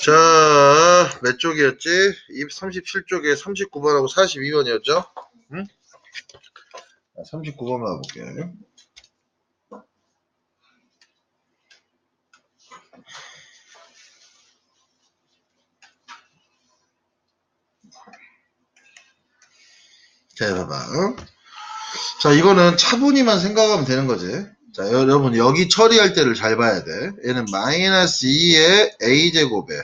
자, 몇 쪽이었지? 37쪽에 39번하고 42번이었죠? 응? 39번만 볼게요. 자, 봐봐. 자, 이거는 차분히만 생각하면 되는 거지. 자, 여러분, 여기 처리할 때를 잘 봐야 돼. 얘는 마이너스 2의 a제곱에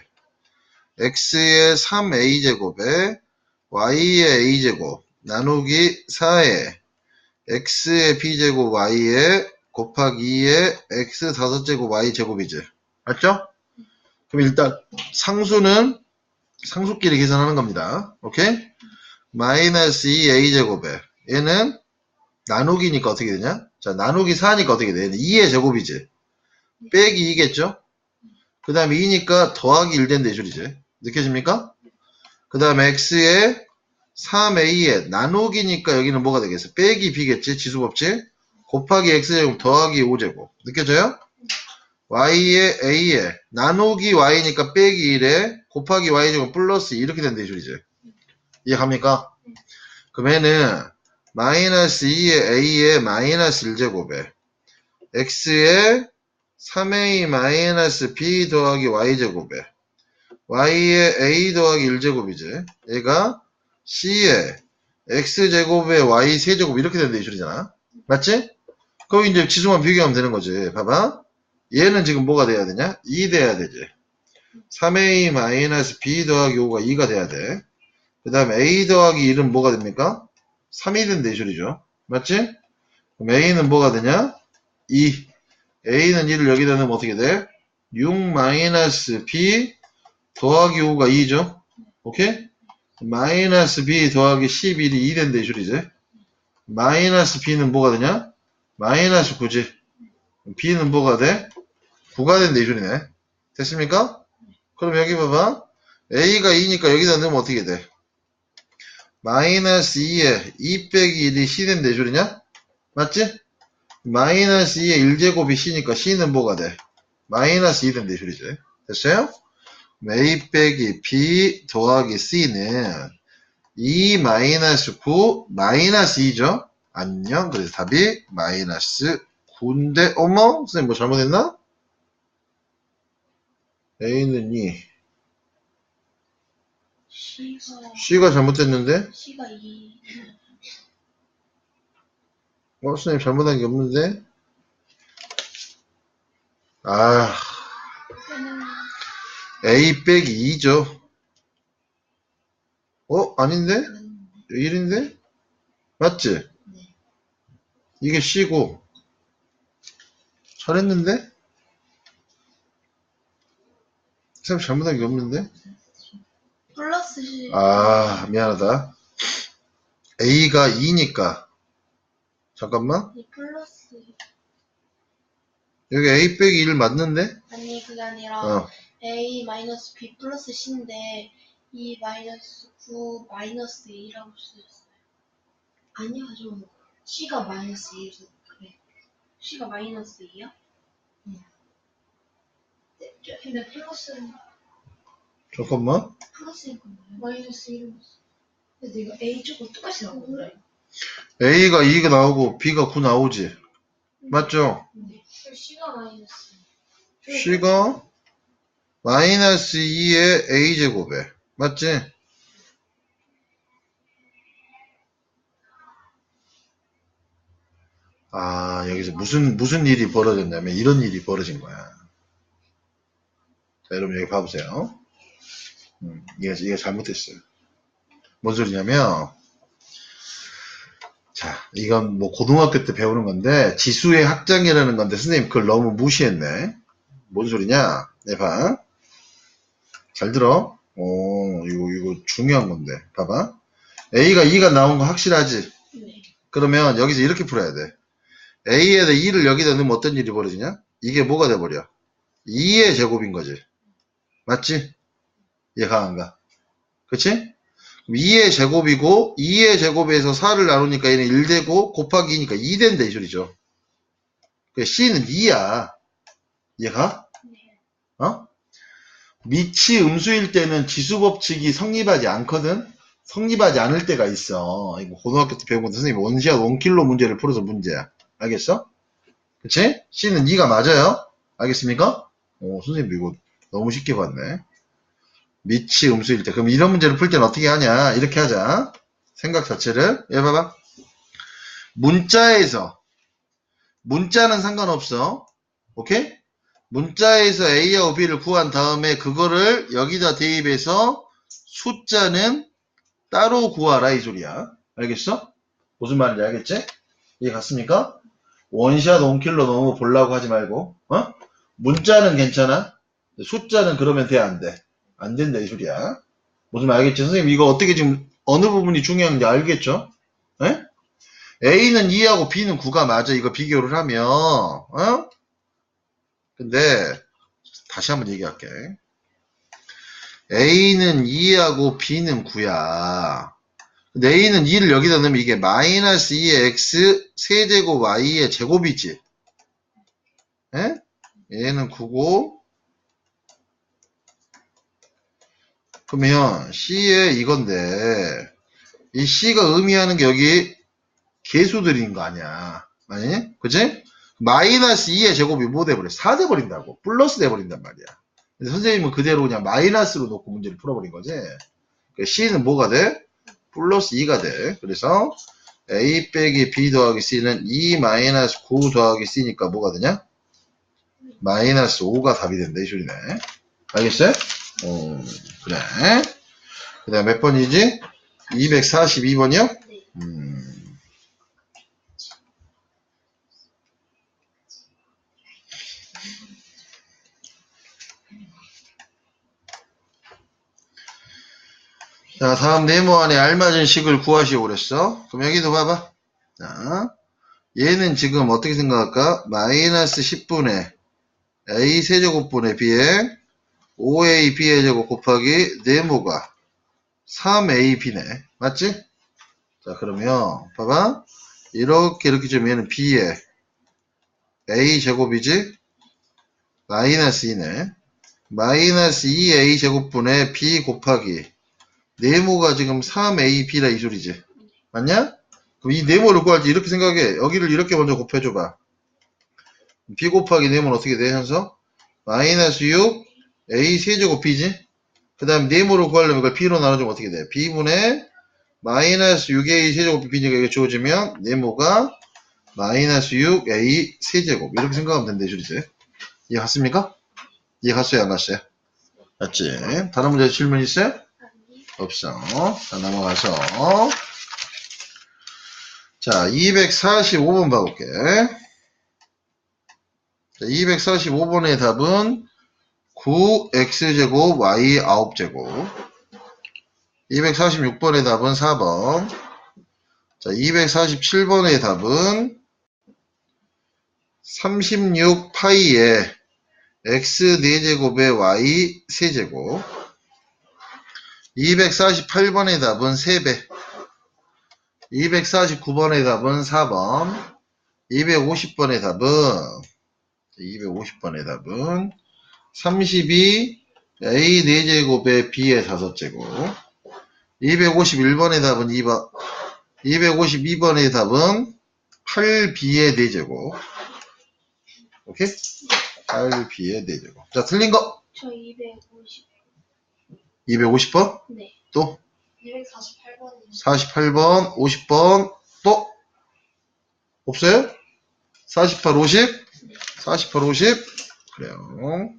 x의 3a제곱에 y의 a제곱 나누기 4의 x의 b제곱 y의 곱하기 2의 x 5제곱 y제곱이지. 맞죠? 그럼 일단 상수는 상수끼리 계산하는 겁니다. 오케이? 마이너스 2a제곱에 얘는 나누기니까 어떻게 되냐? 자, 나누기 4니까 어떻게 돼? 얘는 2의 제곱이지. 빼기 2겠죠? 그 다음에 2니까 더하기 1 된다 이 소리지. 느껴집니까? 그 다음에 x에 3a에 나누기니까 여기는 뭐가 되겠어? 빼기 b겠지? 지수법칙. 곱하기 x제곱 더하기 5제곱. 느껴져요? y에 a에 나누기 y니까 빼기 1에 곱하기 y제곱 플러스 2 이렇게 된다 이 소리지. 이해 갑니까? 그럼 얘는 마이너스 2의 a의 마이너스 1제곱에 x의 3a 마이너스 b 더하기 y제곱에 y의 a 더하기 1제곱이지. 얘가 c의 x제곱에 y 세제곱 이렇게 된다 이 소리잖아. 맞지? 그럼 이제 지수만 비교하면 되는 거지. 봐봐. 얘는 지금 뭐가 돼야 되냐? 2 돼야 되지. 3a 마이너스 b 더하기 5가 2가 돼야 돼. 그 다음에 a 더하기 1은 뭐가 됩니까? 3이 된다 이 소리죠. 맞지? 그럼 a는 뭐가 되냐? 2. a는 1을 여기다 넣으면 어떻게 돼? 6 마이너스 b 더하기 5가 2죠. 오케이? 마이너스 b 더하기 11이 2 된다 이 소리지. 마이너스 b는 뭐가 되냐? 마이너스 9지. b는 뭐가 돼? 9가 된다 이 소리네. 됐습니까? 그럼 여기 봐봐. a가 2니까 여기다 넣으면 어떻게 돼? 마이너스 2에 2 빼기 1이 c 된다 이 소리냐? 맞지? 마이너스 2에 1제곱이 c니까 c는 뭐가 돼? 마이너스 2 된다 이 소리지. 됐어요? a 빼기 b 더하기 c는 2 마이너스 9 마이너스 2죠? 안녕. 그래서 답이 마이너스 9인데 어머? 선생님 뭐 잘못했나? a는 2 C가 c가 잘못됐는데 C가 2 어, 선생님 잘못한 게 없는데? 아, A 빼기 2죠. 어? 아닌데? 1인데? 맞지? 네. 이게 C고. 잘했는데? 선생님 잘못한 게 없는데? 플러스 C 아, 미안하다. A가 2니까. 잠깐만. 아니 플러스 여기 A 빼기 1 맞는데? 아니 그게 아니라 어. A 마이너스 B 플러스 C인데 2 마이너스 9 마이너스 2라고 쓰였어요 아니요 좀 C가 마이너스 2죠 그래 C가 마이너스 2야? 응 네, 저- 근데 플러스는 잠깐만. 플러스인 건가요? 마이너스 1은 근데 내가 A 쪽으로 똑같이 나오는데 A가 2가 나오고 B가 9 나오지. 맞죠? 네. C가 마이너스 C가 마이너스 2의 A제곱에. 맞지? 아, 여기서 무슨, 무슨 일이 벌어졌냐면 이런 일이 벌어진 거야. 자, 여러분 여기 봐보세요. 음, 이게, 이게 잘못됐어요. 뭔 소리냐면, 자, 이건 뭐 고등학교 때 배우는 건데, 지수의 확장이라는 건데, 선생님 그걸 너무 무시했네. 뭔 소리냐? 네, 봐. 잘 들어. 오, 이거, 이거 중요한 건데. 봐봐. A가 2가 나온 거 확실하지? 네. 그러면 여기서 이렇게 풀어야 돼. A에다 2를 여기다 넣으면 어떤 일이 벌어지냐? 이게 뭐가 돼버려? 2의 제곱인 거지. 맞지? 이해가 안 가? 그치? 그럼 2의 제곱이고 2의 제곱에서 4를 나누니까 얘는 1되고 곱하기 2니까 2 된다 이 소리죠. 그 C는 2야. 이해가? 네. 어? 미치 음수일 때는 지수 법칙이 성립하지 않거든? 성립하지 않을 때가 있어. 이거 고등학교 때 배운 건데 선생님 원시한 원킬로 문제를 풀어서 문제야. 알겠어? 그치? C는 2가 맞아요. 알겠습니까? 오, 선생님 이거 너무 쉽게 봤네. 미치 음수일 때. 그럼 이런 문제를 풀 때는 어떻게 하냐? 이렇게 하자. 생각 자체를. 얘 봐봐. 문자에서 문자는 상관없어. 오케이? 문자에서 A하고 B를 구한 다음에 그거를 여기다 대입해서 숫자는 따로 구하라 이 소리야. 알겠어? 무슨 말인지 알겠지? 이해 갔습니까? 원샷 원킬로 너무 보려고 하지 말고 어? 문자는 괜찮아. 숫자는 그러면 돼 안 돼? 안 된다 이 소리야. 무슨 말 알겠지? 선생님 이거 어떻게 지금 어느 부분이 중요한지 알겠죠? 에? A는 2하고 B는 9가 맞아. 이거 비교를 하면 어? 근데 다시 한번 얘기할게. A는 2하고 B는 9야. 근데 A는 2를 여기다 넣으면 이게 마이너스 2의 X 세제곱 Y의 제곱이지. 에? 얘는 9고 그러면 C의 이건데 이 C가 의미하는 게 여기 개수들인 거 아니야. 아니? 그치? 마이너스 2의 제곱이 뭐 돼버려? 4 돼버린다고. 플러스 돼버린단 말이야. 근데 선생님은 그대로 그냥 마이너스로 놓고 문제를 풀어버린 거지. 그 C는 뭐가 돼? 플러스 2가 돼. 그래서 A 빼기 B 더하기 C는 2 마이너스 9 더하기 C니까 뭐가 되냐? 마이너스 5가 답이 된다. 이 소리네. 알겠어요? 어, 그래. 그 다음 몇 번이지? 242번이요? 네. 음. 자, 다음 네모 안에 알맞은 식을 구하시오 그랬어. 그럼 여기도 봐봐. 자, 얘는 지금 어떻게 생각할까? 마이너스 10분의 a 세제곱분의 b에 5a b의 제곱 곱하기 네모가 3ab네. 맞지? 자, 그러면, 봐봐. 이렇게, 이렇게 좀 얘는 b에 a 제곱이지? 마이너스 2네. 마이너스 2a 제곱분의 b 곱하기 네모가 지금 3ab라 이 소리지. 맞냐? 그럼 이 네모를 구할 때 이렇게 생각해. 여기를 이렇게 먼저 곱해줘봐. b 곱하기 네모는 어떻게 돼, 현서? 마이너스 6 a 세제곱 b지? 그 다음 네모를 구하려면 이걸 b로 나눠주면 어떻게 돼? b분의 마이너스 6a 세제곱 b니까 이게 주어지면 네모가 마이너스 6a 세제곱 이렇게 생각하면 이 소리지 이해 갔습니까? 이해 갔어요 안 갔어요? 맞지? 다른 문제 질문 있어요? 없어 자 넘어가서 자 245번 봐볼게 자 245번의 답은 9x제곱 y 9제곱. 246번의 답은 4번. 자 247번의 답은 36 파이에 x 4제곱에 y 세제곱. 248번의 답은 3배. 249번의 답은 4번. 250번의 답은 250번의 답은 32 a 4제곱에 b의 5제곱 251번의 답은 2번 252번의 답은 8b의 4제곱 오케이? 8b의 4제곱 자 틀린 거 저 250. 250번 네. 또 248번이요. 48번 50번 또 없어요? 48 50 48 50 그래요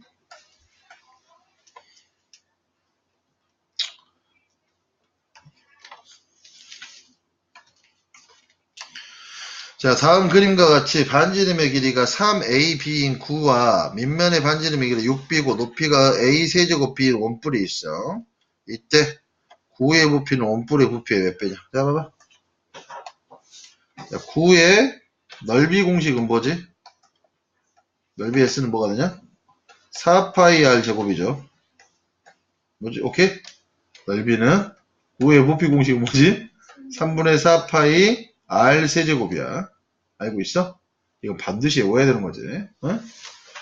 자, 다음 그림과 같이 반지름의 길이가 3AB인 9와 밑면의 반지름의 길이 6B고 높이가 A 세제곱 B 원뿔이 있어. 이때 9의 부피는 원뿔의 부피의 몇 배냐? 자, 봐봐. 자, 9의 넓이 공식은 뭐지? 넓이 S는 뭐가 되냐? 4파이 R 제곱이죠. 뭐지? 오케이? 넓이는 9의 부피 공식은 뭐지? 3분의 4파이 R 세제곱이야. 알고 있어? 이건 반드시 외워야 되는 거지. 어?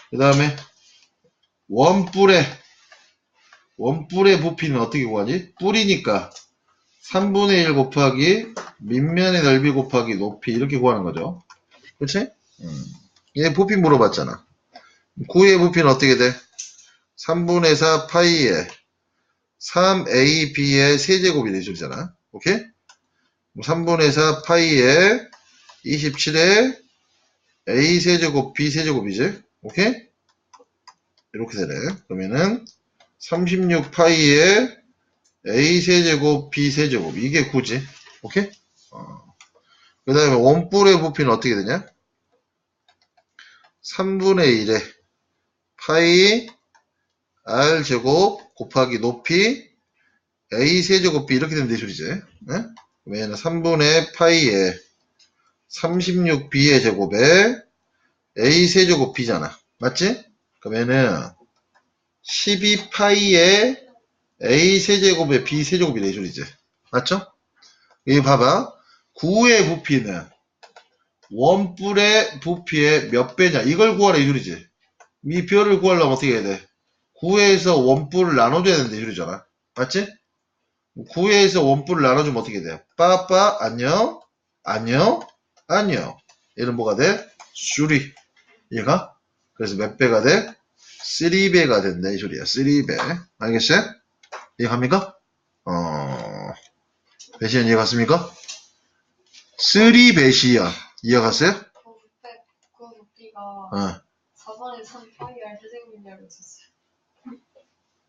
그 다음에 원뿔의 원뿔의 부피는 어떻게 구하지? 뿔이니까 3분의 1 곱하기 밑면의 넓이 곱하기 높이 이렇게 구하는 거죠. 그치? 음. 얘 부피 물어봤잖아. 9의 부피는 어떻게 돼? 3분의 4 파이에 3ab의 세제곱이 되줄잖아. 오케이? 3분의 4 파이에 27에 a 세제곱 b 세제곱이지. 오케이? 이렇게 되네. 그러면은 36 파이에 a 세제곱 b 세제곱 이게 9지. 오케이? 그 다음에 원뿔의 부피는 어떻게 되냐? 3분의 1에 파이 r 제곱 곱하기 높이 a 세제곱 b 이렇게 되는 대술이지. 네? 그러면 3분의 파이에 36b의 제곱에 a 세제곱 b잖아. 맞지? 그러면은 12파이에 a 세제곱에 b 세제곱이 대술이지. 맞죠? 여기 봐봐. 9의 부피는 원뿔의 부피의 몇 배냐? 이걸 구하라 이 소리지. 이 별을 구하려면 어떻게 해야 돼? 9에서 원뿔을 나눠줘야 이 소리잖아. 맞지? 9에서 원뿔을 나눠주면 어떻게 돼? 빠빠 안녕 안녕 안녕 얘는 뭐가 돼? 수리 얘가 그래서 몇 배가 돼? 3배가 된다 이 소리야 3배 알겠어요? 이해갑니까? 어 배시연 이해갔습니까? 3배시연 이해갔어요? 그그 높이가 어. 4번에 3 파이 R 세제곱인 줄 알고 있었어요.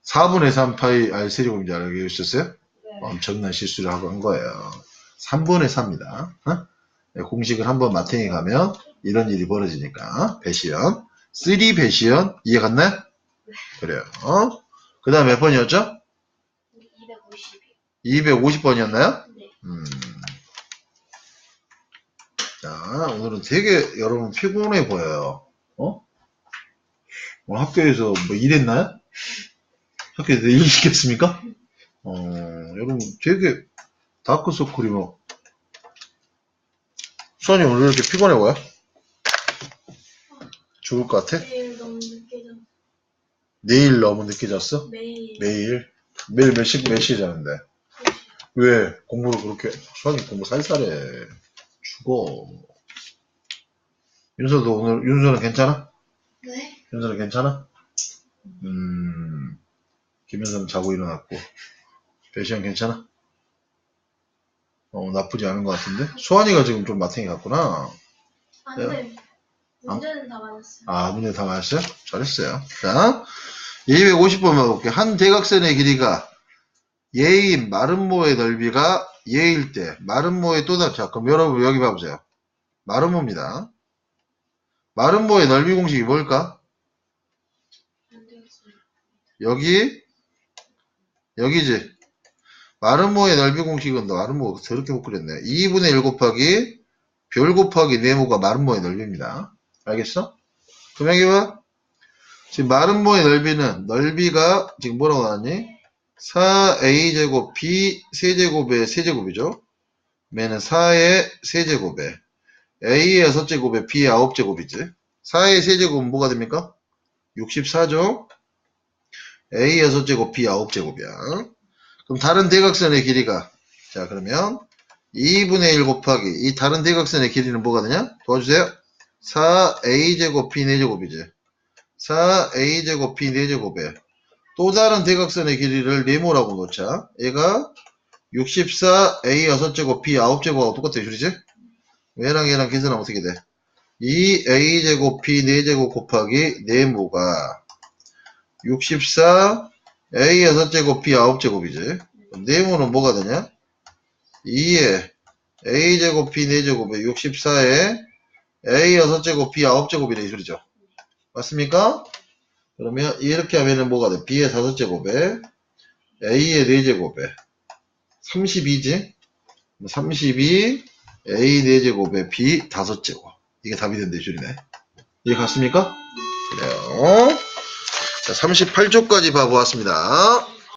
4분의 3 파이 R 세제곱인 줄 알고 계셨어요? 네. 엄청난 실수를 하고 한 거예요. 3분의 4입니다. 어? 네, 공식을 한번 마탱이 가면 이런 일이 벌어지니까 배시연 3 배시연 이해 갔나요? 그래요. 어? 그 다음 몇 번이었죠? 250이요. 250번이었나요? 네. 음. 자, 오늘은 되게 여러분 피곤해 보여요. 어? 오늘 학교에서 뭐 일했나요? 학교에서 일 시켰습니까? 어, 여러분 되게 다크서클이 뭐. 수환이 오늘 왜 이렇게 피곤해 보여? 죽을 것 같아? 매일 너무 늦게 잤어. 내일 너무 늦게 잤어? 매일. 매일? 매일 몇 시, 몇 시에 자는데? 왜 공부를 그렇게 수학이 공부 살살해 죽어 윤서도 오늘 윤서는 괜찮아? 네? 윤서는 괜찮아? 음 김윤서는 자고 일어났고 배시영 괜찮아? 어 나쁘지 않은 것 같은데 수환이가 지금 좀 마탱이 같구나 안 네. 돼. 문제는 다 맞았어요. 아 문제 다 맞았어요? 잘했어요 자 250번 볼게요 한 대각선의 길이가 예인 마름모의 넓이가 예일 때 마름모의 또 다르죠. 그럼 여러분 여기 봐보세요. 마름모입니다. 마름모의 넓이 공식이 뭘까? 여기 여기지. 마름모의 넓이 공식은 마름모 저렇게 못 그렸네. 2분의 1 곱하기 별 곱하기 네모가 마름모의 넓이입니다. 알겠어? 그럼 여기 봐. 지금 마름모의 넓이는 넓이가 지금 뭐라고 나왔니? 4a제곱 b 세제곱의 세제곱이죠. 얘는 4의 세제곱에 a의 6제곱에 b의 9제곱이지. 4의 세제곱은 뭐가 됩니까? 64죠. a 6제곱 b 9제곱이야. 그럼 다른 대각선의 길이가 자 그러면 2분의 1 곱하기 이 다른 대각선의 길이는 뭐가 되냐? 도와주세요. 4a제곱 b 4제곱이지. 4a제곱 b 4제곱에 또 다른 대각선의 길이를 네모라고 놓자. 얘가 64 a 6제곱 b 9제곱하고 똑같아 줄이지? 얘랑 얘랑 계산하면 어떻게 돼? 2 a 제곱 b 4제곱 곱하기 네모가 64 a 6제곱 b 9제곱이지. 네모는 뭐가 되냐? 2에 a 제곱 b 4제곱에 64에 a 6제곱 b 9제곱이네 이 소리죠. 맞습니까? 그러면 이렇게 하면은 뭐가 돼? b의 5제곱에 a의 4제곱에 32지? 32 a 4제곱에 b 5제곱 이게 답이 된대 줄이네 이해 갔습니까? 그래요 자 38쪽까지 봐보았습니다